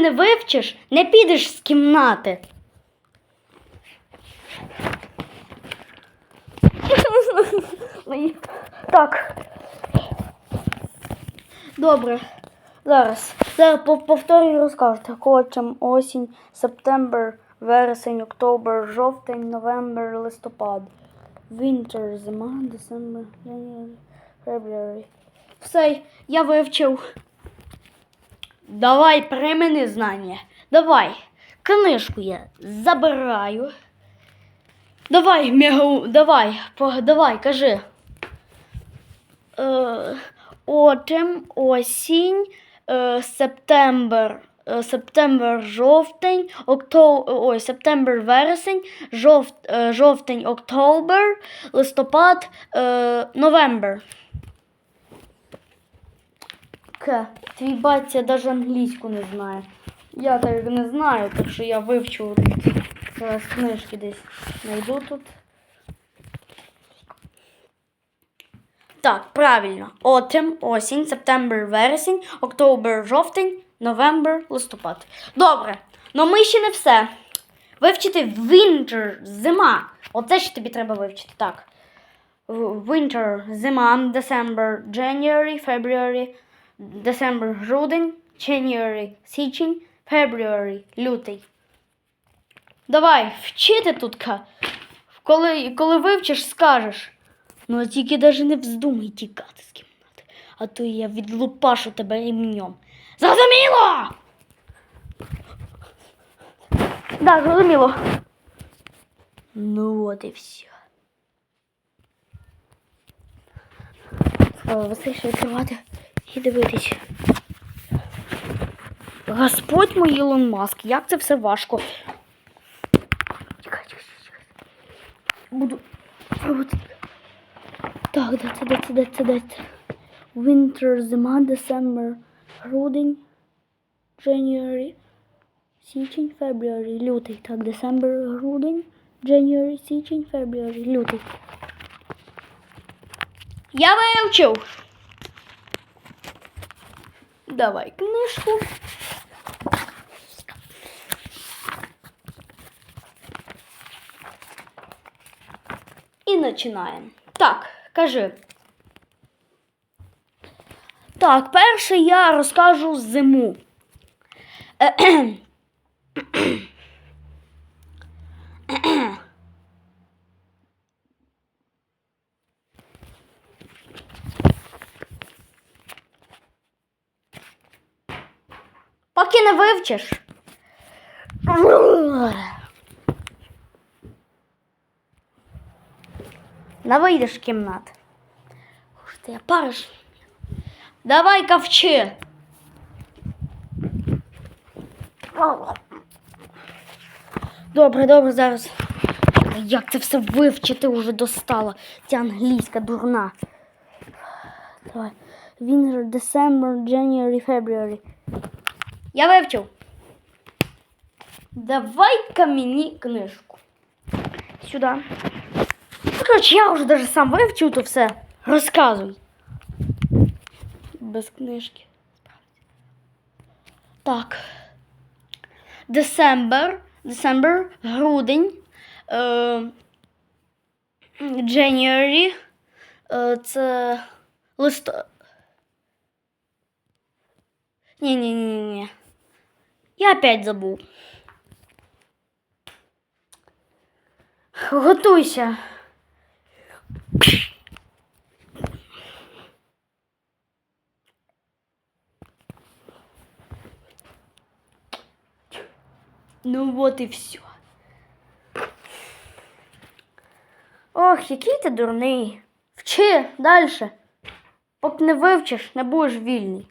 Не вивчиш, не підеш з кімнати. Так. Добре. Зараз. Зараз по- повторюю розкажу. Так, отчим, осінь, септембр, вересень, октобер, жовтень, новембр, листопад. Winter, зима, January, February. Все, я вивчив. Давай, приймени знання. Давай. Книжку я забираю. Давай, мегу, давай, давай, кажи. Е, Отем, осінь, е, септембр, е, септембр, жовтень, окто, ой, септембр, вересень, жовт, е, жовтень, октобер, листопад, е, новембер. К, твій батя навіть англійську не знає. Я так не знаю, так що я вивчу зараз книжки десь знайду тут. Так, правильно. Autumn, осінь, септембр, вересень, октобер, жовтень, новембр, листопад. Добре. Ну ми ще не все. Вивчити winter, зима. Оце ще тобі треба вивчити. Так. Winter, зима, December, January, February, December, грудень, January, січень, February, лютий. Давай, вчити тут. ка. Коли, коли вивчиш, скажеш. Ну, а тільки навіть не вздумай тікати з кімнати, а то я відлупашу тебе ремнем. Зрозуміло? Да, зрозуміло. Ну от і все. Веселіше відкривати і дивитись. Господь мій Ілон Маск, як це все важко. Буду пробувати. Так, де це, де це, де це, де це? Winter, зима, December, грудень, January, січень, February, лютий. Так, December, грудень, January, січень, February, лютий. Я вивчив. Давай книжку. І починаємо. Так, кажи. Так, перше я розкажу зиму. Поки не вивчиш. Не вийдеш з кімнати. Ух ти, я париш. Давай ковчи. Добре, добре, зараз. Як це все вивчити вже достало? Ця англійська дурна. Давай. Winter, December, January, February. Я вивчив. Давай-ка мені книжку. Сюди. Ну, коротше, я вже даже сам вивчив то все. Розказуй. Без книжки. Так. December, December, грудень, е, January, е, це листо. Ні, ні, ні, ні. Я опять забув. Готуйся. Ну вот і все. Ох, який ти дурний. Вчи далі. Поки не вивчиш, не будеш вільний.